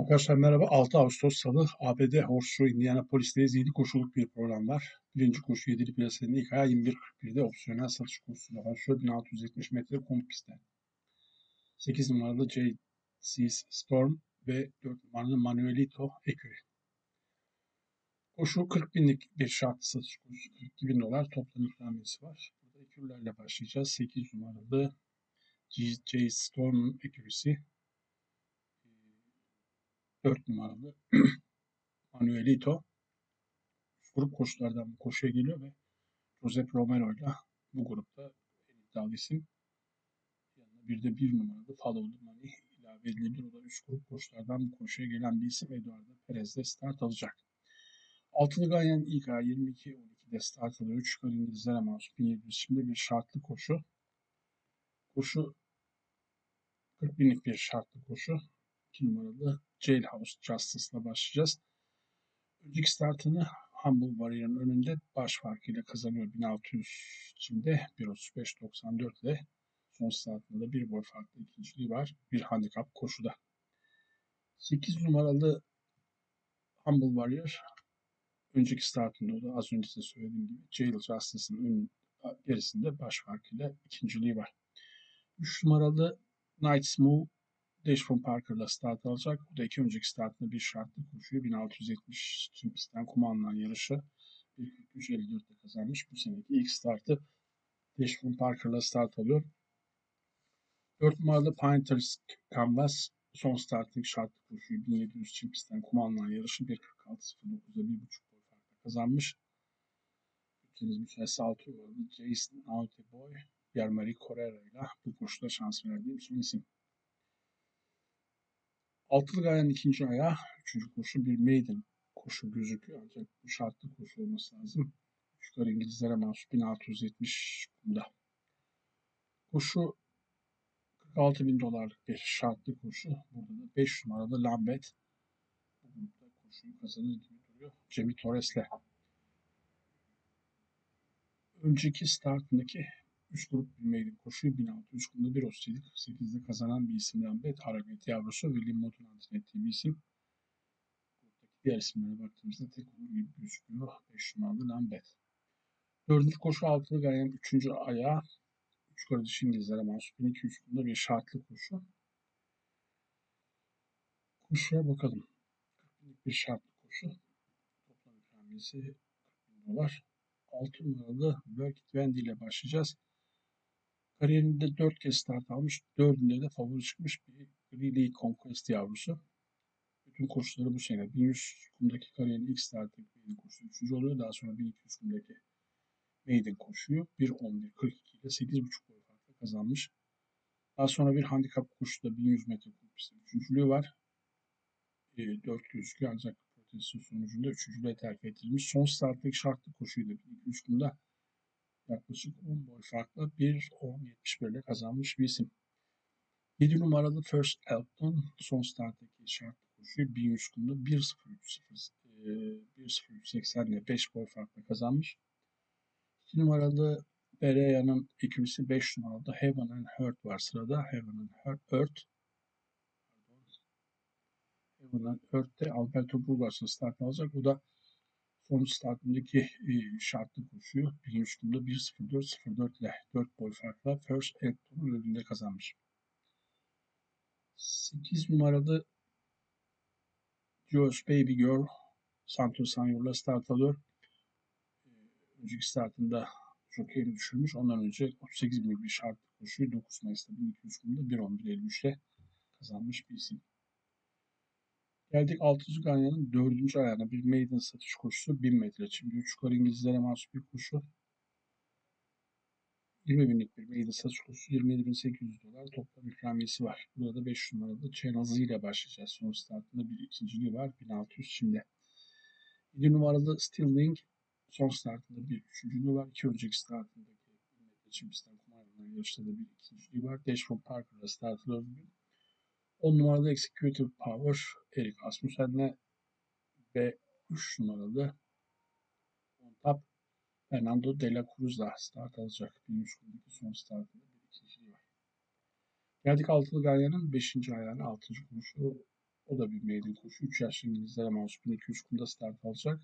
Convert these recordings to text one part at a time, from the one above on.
Arkadaşlar merhaba. 6 Ağustos Salı ABD Horseshoe Indianapolis'teyiz. 7 koşuluk bir program var. Birinci koşu 7'li plasenin ilk ayağı 21.41'de opsiyonel satış kursuyla başlıyor. 1670 metre kum pistte. 8 numaralı J.C. Storm ve 4 numaralı Manuelito Eküri. Koşu 40 binlik bir şartlı satış kursu. 42 bin dolar toplam ikramiyesi var. Burada ekürlerle başlayacağız. 8 numaralı J.C. Storm ekürisi 4 numaralı Manuelito grup koşulardan bu koşuya geliyor ve Josep Romero ile bu grupta en iddialı isim. Yanına bir de bir numaralı Follow the Money ilave edilebilir. O da üst grup koşulardan bu koşuya gelen bir isim Eduardo Perez de start alacak. Altılı Ganyan ilk ay 22-12'de start alıyor. 3 yukarı İngilizlere mahsus 1700. Şimdi bir şartlı koşu. Koşu 40 binlik bir şartlı koşu. 2 numaralı Jailhouse Justice'la başlayacağız. Önceki startını Humble Warrior'ın önünde baş farkıyla kazanıyor 1600 içinde 1.35.94 ile son startında da bir boy farklı ikinciliği var. Bir handikap koşuda. 8 numaralı Humble Warrior önceki startında da az önce de söylediğim gibi Jail Justice'ın ön gerisinde baş farkıyla ikinciliği var. 3 numaralı Knight's Move Dashford Parker'la start alacak. Bu da iki önceki startında bir şartlı koşuyor. 1670 tüm pistten kuma alınan yarışı 1.43.54'te kazanmış. Bu seneki ilk startı Dashford Parker'la start alıyor. 4 numaralı Painters Canvas son starting şartlı koşuyu 1700 çim pistten kuma alınan yarışı 1.46.09'da 1.5 boy farkla kazanmış. Bütçeniz müsaitse 6 numaralı Jason Auteboy Pierre-Marie Correa ile bu koşuda şans verdiğim son isim. Altılı gayanın ikinci ayağı, üçüncü koşu bir maiden koşu gözüküyor. Ancak bu şartlı koşu olması lazım. Yukarı İngilizlere mahsus 1670 kumda. Koşu 46 bin dolarlık bir şartlı koşu. Burada da 5 numaralı Lambet bu grupta koşuyu kazanır gibi duruyor. Cemi Torres'le. Önceki startındaki 3 grup bilmeydi koşuyu 1600 kumda 1.37 48'de kazanan bir isim Lambet. Araget yavrusu William Mott'un adını ettiği bir isim. Gruptaki diğer isimlere baktığımızda tek olur gibi gözüküyor. 5 numaralı Lambet. Dördüncü koşu altılı gayen üçüncü ayağı. Üç yukarı dışı İngilizlere mahsus 1200 kumda bir şartlı koşu. Koşuya bakalım. 40 binlik bir şartlı koşu. Toplam ikramiyesi 40 bin dolar. 6 numaralı Work Wendy ile başlayacağız. Kariyerinde 4 kez start almış. 4'ünde de favori çıkmış bir Greeley Conquest yavrusu. Bütün koşuları bu sene. 1100 kumdaki kariyerin ilk startı maiden koşusu 3. oluyor. Daha sonra 1200 kumdaki maiden koşuyor. 1.11.42 ile 8.5 boy farkla kazanmış. Daha sonra bir handikap koşuda 1100 metre kum pistte üçüncülüğü var. E, 4 gözüküyor ancak protesto sonucunda üçüncülüğe terfi edilmiş. Son starttaki şartlı koşuydu. 1200 kumda yaklaşık 10 boy farkla 1.10.71 ile kazanmış bir isim. 7 numaralı First Elton son starttaki şartlı koşuyu 1100 kumda 1.03.80 ile 5 boy farkla kazanmış. 2 numaralı Bereya'nın ikilisi 5 numaralı Heaven and Earth var sırada. Heaven and Earth Heaven and Earth'te Alberto Burgas'la start alacak. O da son startındaki e, şartlı koşuyu birinci turda 1.04.04 ile 4 boy farkla First Elton'un önünde kazanmış. 8 numaralı Josh Baby Girl Santos Sanyor'la start alıyor. E, önceki startında jokeyini düşürmüş. Ondan önce 38 binlik bir şartlı koşuyu 9 Mayıs'ta 1200 kumda 1.11.53 ile kazanmış bir isim. Geldik 6. Ganyan'ın 4. ayağına bir maiden satış koşusu 1000 metre. Şimdi 3 yukarı İngilizlere mahsus bir koşu. 20 binlik bir maiden satış koşusu 27.800 dolar toplam ikramiyesi var. Burada 5 numaralı Channel ile başlayacağız. Son startında bir ikinciliği var 1600 şimdi. 7 numaralı Stilling son startında bir üçüncülüğü var. 2 önceki startındaki 1000 metre çipistten kumarlanan yarışta da bir ikinciliği var. Dashford Parker'da start alıyor bugün. 10 numaralı Executive Power Erik Asmussen'le ve 3 numaralı on top Fernando de la Cruz'la start alacak. 1300 kumdaki son startında bir ikinciliği var. Geldik altılı Galya'nın 5. ayağına 6. kuruşu O da bir maiden koşu. 3 yaşlı İngilizlere mahsus 1200 kumda start alacak.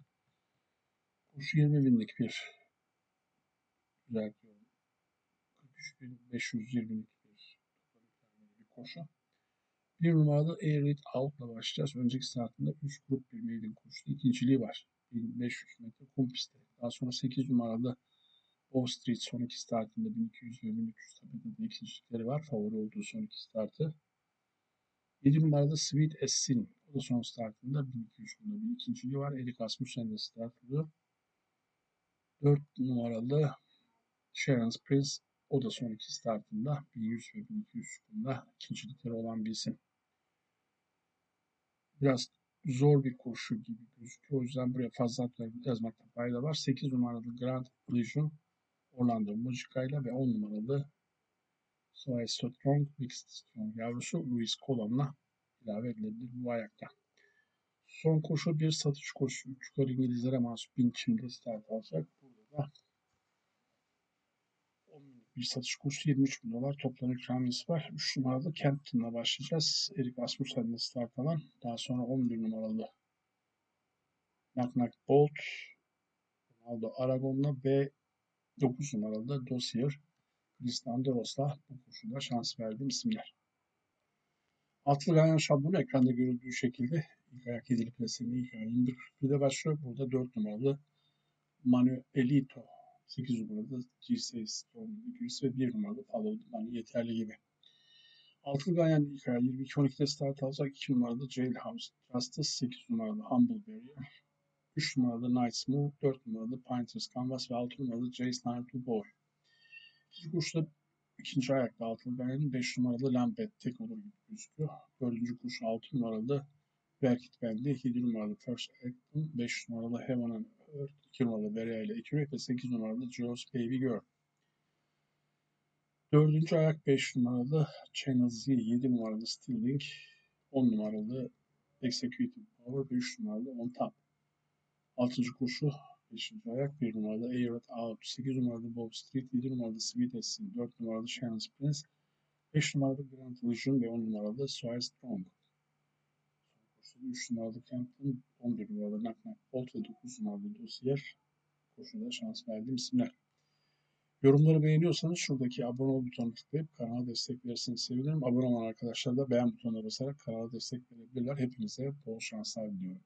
Koşu 20 binlik bir düzeltiyorum. 43.520'lik bir bir koşu. Bir numaralı Air It Out'la başlayacağız. Önceki startında 3 grup bir maiden koştu. İkinciliği var. 1500 metre kum pistte. Daha sonra 8 numaralı Bow Street son iki startında 1200 ve 1300 tepede de ikincilikleri var. Favori olduğu son iki startı. 7 numarada Sweet Essin. O da son startında 1200 kumda bir ikinciliği var. Erik Asmussen de start alıyor. 4 numaralı Sharon's Prince. O da son iki startında 1100 ve 1200 kumda ikincilikleri olan bir isim. Biraz zor bir koşu gibi gözüküyor. O yüzden buraya fazla yazmakta fayda var. 8 numaralı Grand Legion Orlando Mujica ile ve 10 numaralı Soy Strong Mixed Strong yavrusu Luis Colon'la ilave edilebilir bu ayakta. Son koşu bir satış koşusu. 3 yukarı İngilizlere mahsup bin çimde start alacak. Burada da 10 binlik bir satış koşusu 23 bin dolar toplam ikramiyesi var. 3 numaralı Campton'la başlayacağız. Erik Asmussen'le start alan. Daha sonra 11 numaralı Knock Bolt Ronaldo Aragon'la ve 9 numaralı da Dossier Chris Andoros'la bu koşuda şans verdiğim isimler. Atlı Ganyan şablonu ekranda görüldüğü şekilde ilk ayak yedili plasenin ilk ayak 21.41'de başlıyor. Burada 4 numaralı Manuelito 8 numaralı GC Storm 200 ve 1 numaralı Follow the yeterli gibi. Altılı Ganyan ilk ayak 22.12'de start alacak. 2 numaralı Jailhouse Justice 8 numaralı Humble Barrier 3 numaralı Night Move, 4 numaralı Painters Canvas ve 6 numaralı Jace Night Boy. İkinci koşuda ikinci ayakta altılı gayenin 5 numaralı Lambert tek olur gibi gözüküyor. Dördüncü koşu 6 numaralı Berkit Bendi, 7 numaralı First Acton, 5 numaralı Heaven and Earth, 2 numaralı Berea ile Accurate ve 8 numaralı Joe's Baby Girl. Dördüncü ayak 5 numaralı Channel Z, 7 numaralı Stilling, 10 numaralı Executive Power, 3 numaralı On Top. Altıncı koşu 5. ayak 1 numaralı Air It Out, 8 numaralı Bob Street, 7 numaralı Sweet Essin, 4 numaralı Shannon's Prince, 5 numaralı Grand Illusion ve 10 numaralı Swire Strong. Son koşuda 3 numaralı Campton, 11 numaralı Knock Bolt ve 9 numaralı Dossier koşuda şans verdiğim isimler. Yorumları beğeniyorsanız şuradaki abone ol butonuna tıklayıp kanala destek verirseniz sevinirim. Abone olan arkadaşlar da beğen butonuna basarak kanala destek verebilirler. Hepinize bol şanslar diliyorum.